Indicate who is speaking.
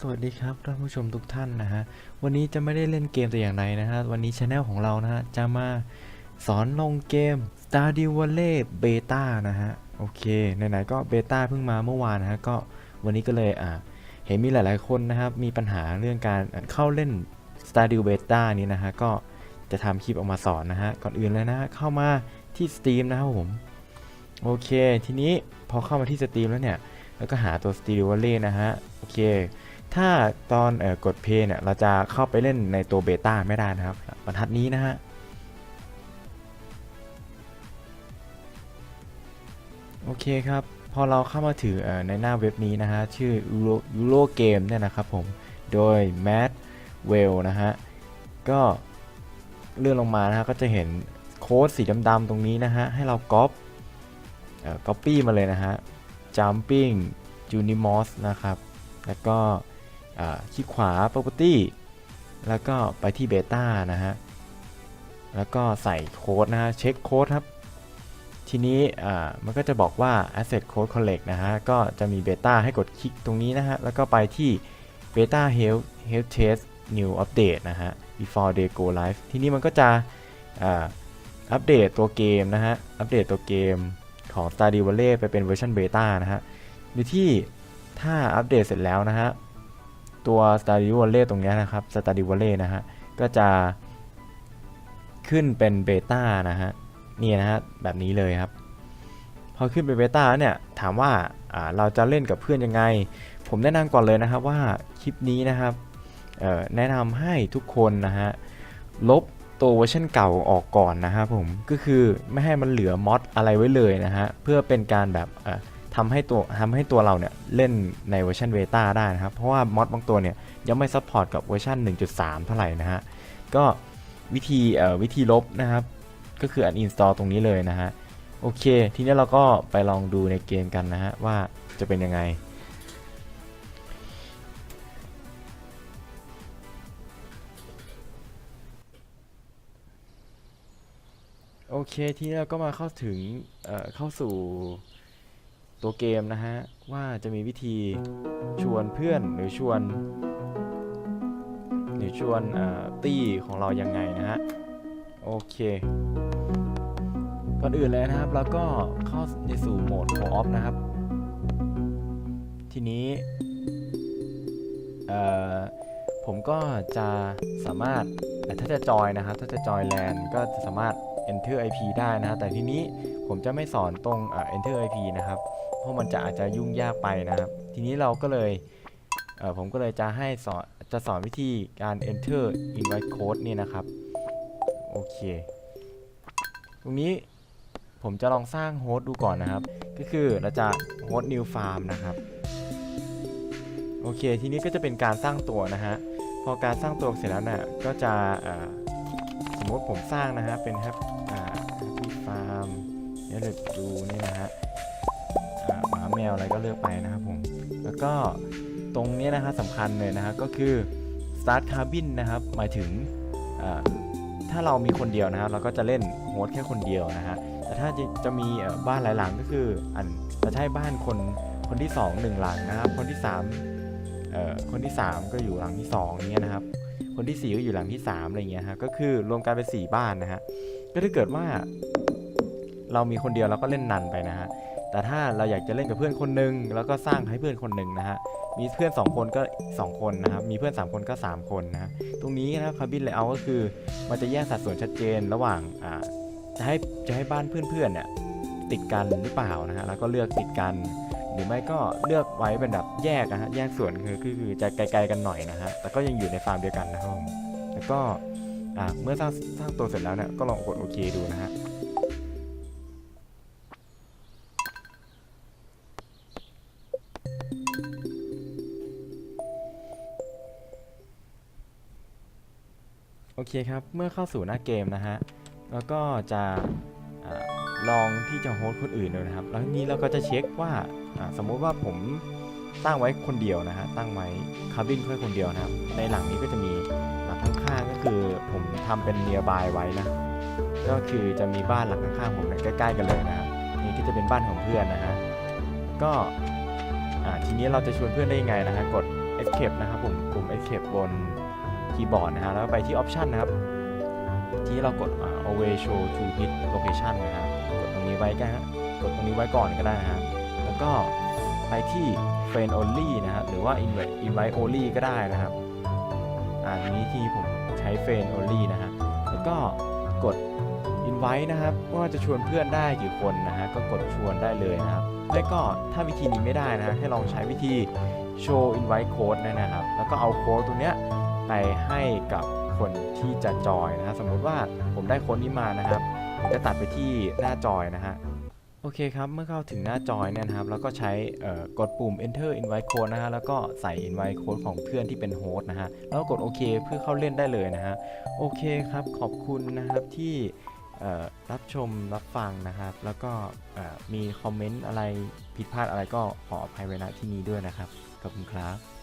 Speaker 1: สวัสดีครับท่านผู้ชมทุกท่านนะฮะวันนี้จะไม่ได้เล่นเกมแต่อย่างใดนะฮะวันนี้ช anel ของเรานะฮะจะมาสอนลงเกม Stardew Valley Beta นะฮะโอเคไหนๆก็เบต้าเพิ่งมาเมื่อวานนะฮะก็วันนี้ก็เลยอ่าเห็นมีหลายๆคนนะครับมีปัญหาเรื่องการเข้าเล่น Stardew Beta นี้นะฮะก็จะทำคลิปออกมาสอนนะฮะก่อนอื่นเลยนะฮะเข้ามาที่ Steam นะครับผมโอเค ทีนี้พอเข้ามาที่ Steam แล้วเนี่ยแล้วก็หาตัว Stardew Valley นะฮะโอเค ถ้าตอนออกดเพย์เนี่ยเราจะเข้าไปเล่นในตัวเบต้าไม่ได้นะครับบรรทัดนี้นะฮะโอเคครับ พอเราเข้ามาถึงเอ่อในหน้าเว็บนี้นะฮะ ชื่อ Euro Euro Game เนี่ยนะครับผม โดย Matt Well นะฮะ ก็เลื่อนลงมานะฮะ ก็จะเห็นโค้ดสีดำๆตรงนี้นะฮะ ให้เราก๊อปเอ่อ copy มาเลยนะฮะ jumping junimos นะครับ แล้วก็ คลิกขวา property แล้วก็ไปที่ beta นะฮะ แล้วก็ใส่โค้ดนะฮะ เช็คโค้ดครับ ทีนี้มันก็จะบอกว่า asset code collect นะฮะ ก็จะมี beta ให้กดคลิกตรงนี้นะฮะ แล้วก็ไปที่ beta health health test new update นะฮะ before they go live ทีนี้มันก็จะอัปเดตตัวเกมนะฮะ อัปเดตตัวเกมของ Stardew Valley ไปเป็นเวอร์ชันเบต้านะฮะโดยที่ถ้าอัปเดตเสร็จแล้วนะฮะ ตัว Stardew Valley ตรงนี้นะครับ Stardew Valley นะฮะ ก็จะขึ้นเป็นเบต้านะฮะ นี่นะฮะ แบบนี้เลยครับ พอขึ้นเป็นเบต้าเนี่ย ถามว่าเราจะเล่นกับเพื่อนยังไง ผมแนะนำก่อนเลยนะครับว่าคลิปนี้นะครับแนะนำให้ทุกคนนะฮะ ลบตัวเวอร์ชันเก่าออกก่อนนะครับผม ก็คือไม่ให้มันเหลือมอดอะไรไว้เลยนะฮะ เพื่อเป็นการแบบ ทำให้ตัวทำให้ตัวเราเนี่ยเล่นในเวอร์ชันเบต้าได้นะครับ เพราะว่ามอดบางตัวเนี่ยยังไม่ซัพพอร์ตกับเวอร์ชัน1.3 เท่าไหร่นะฮะ ก็วิธีเอ่อวิธีลบนะครับ ก็คือ uninstall ตรงนี้เลยนะฮะ โอเค ทีนี้เราก็ไปลองดูในเกมกันนะฮะ ว่าจะเป็นยังไงโอเค ทีนี้เราก็มาเข้าถึงเอ่อเข้าสู่ ตัวเกมนะฮะ ว่าจะมีวิธีชวนเพื่อนหรือชวน หรือชวนตี้ของเรายังไงนะฮะ โอเคก่อนอื่นเลยนะครับแล้วก็เข้าในสู่โหมด co-op นะครับ ทีนี้ผมก็จะสามารถแต่ถ้าจะจอยนะครับ ถ้าจะจอยแลนก็จะสามารถ enter IP ได้นะ แต่ทีนี้ผมจะไม่สอนตรง enter IP นะครับ เพราะมันจะอาจจะยุ่งยากไปนะครับ ทีนี้เราก็เลยเผมก็เลยจะให้สอนจะสอนวิธีการ enter invite code นี่นะครับ โอเค ตรงนี้ผมจะลองสร้างโฮสต์ดูก่อนนะครับ ก็คือเราจะโฮสต์ new farm นะครับ โอเค ทีนี้ก็จะเป็นการสร้างตัวนะฮะ พอการสร้างตัวเสร็จแล้วนี่ยก็จะ มมติผมสร้างนะฮะเป็น happy อ่า happy farm เนี่ยเลยดูนี่นะฮะหมาแมวอะไรก็เลือกไปนะครับผม แล้วก็ตรงนี้นะฮะสำคัญเลยนะฮะก็คือ start cabin นะครับ หมายถึงถ้าเรามีคนเดียวนะครับเราก็จะเล่นโฮสแค่คนเดียวนะฮะแต่ถ้าจะจะมีบ้านหลายหลังก็คืออันจะใช้บ้านคนคนที่สองหนึ่งหลังนะครับ คนที่สามเอ่อคนที่สามก็อยู่หลังที่สองอย่างเงี้ยนะครับ คนที่สี่ก็อยู่หลังที่สามอะไรเงี้ยฮะก็คือรวมกันเป็นสี่บ้านนะฮะก็ถ้าเกิดว่า เรามีคนเดียวเราก็เล่นนันไปนะฮะแต่ถ้าเราอยากจะเล่นกับเพื่อนคนหนึ่งแล้วก็สร้างให้เพื่อนคนหนึ่งนะฮะมีเพื่อนสองคนก็สองคนนะครับมีเพื่อนสามคนก็สามคนนะฮะตรงนี้นะครับคาบินเลเยอร์ก็คือมันจะแยกสัดส่วนชัดเจนระหว่างอ่าจะให้จะให้บ้านเพื่อนๆเนี่ยติดกันหรือเปล่านะฮะแล้วก็เลือกติดกัน หรือไม่ก็เลือกไว้เป็นแบบแยกนะฮะแยกส่วนคือคือจะไกลๆกันหน่อยนะฮะแต่ก็ยังอยู่ในฟาร์มเดียวกันนะครับผมแล้วก็อ่าเมื่อสร้างสร้างตัวเสร็จแล้วเนี่ยก็ลองกดโอเคดูนะฮะโอเคครับ เมื่อเข้าสู่หน้าเกมนะฮะ แล้วก็จะ ลองที่จะโฮสต์คนอื่นดูนะครับ แล้วทีนี้เราก็จะเช็คว่าสมมุติว่าผมตั้งไว้คนเดียวนะฮะตั้งไว้คาบินเพื่อคนเดียวนะครับ ในหลังนี้ก็จะมีหลังข้างๆก็คือผมทำเป็นเนียบายไว้นะก็คือจะมีบ้านหลังข้างๆผมเนี่ยใกล้ๆกันเลยนะครับนี่ก็จะเป็นบ้านของเพื่อนนะฮะก็ทีนี้เราจะชวนเพื่อนได้ยังไงนะฮะกด escape นะครับผมปุ่ม escape บนคีย์บอร์ดนะฮะแล้วไปที่ option นะครับ ที่เรากดอ่า always show to hit location นะครับ นี้ไว้ก็ฮะกดตรงนี้ไว้ก่อนก็ได้นะฮะแล้วก็ไปที่ friend only นะครับหรือว่า invite invite only ก็ได้นะครับอ่านี้ที่ผมใช้ friend only นะฮะแล้วก็กด invite นะครับว่าจะชวนเพื่อนได้กี่คนนะฮะก็กดชวนได้เลยนะครับไม่ก็ถ้าวิธีนี้ไม่ได้นะฮะให้ลองใช้วิธี show invite code นะนะครับ แล้วก็เอาโค้ดตัวเนี้ยไปให้กับคนที่จะจอยนะฮะสมมติว่าผมได้ค้ดนี้มานะครับ จะตัดไปที่หน้าจอยนะฮะโอเคครับเมื่อเข้าถึงหน้าจอยเนี่ยนะครับแล้วก็ใช้กดปุ่ม enter invite code นะฮะแล้วก็ใส่ invite code ของเพื่อนที่เป็นโฮสต์นะฮะแล้วกดโอเคเพื่อเข้าเล่นได้เลยนะฮะโอเคครับขอบคุณนะครับที่รับชมรับฟังนะครับ แล้วก็มีคอมเมนต์อะไรผิดพลาดอะไรก็ขออภัยไว้ณที่นี้ด้วยนะครับขอบคุณครับ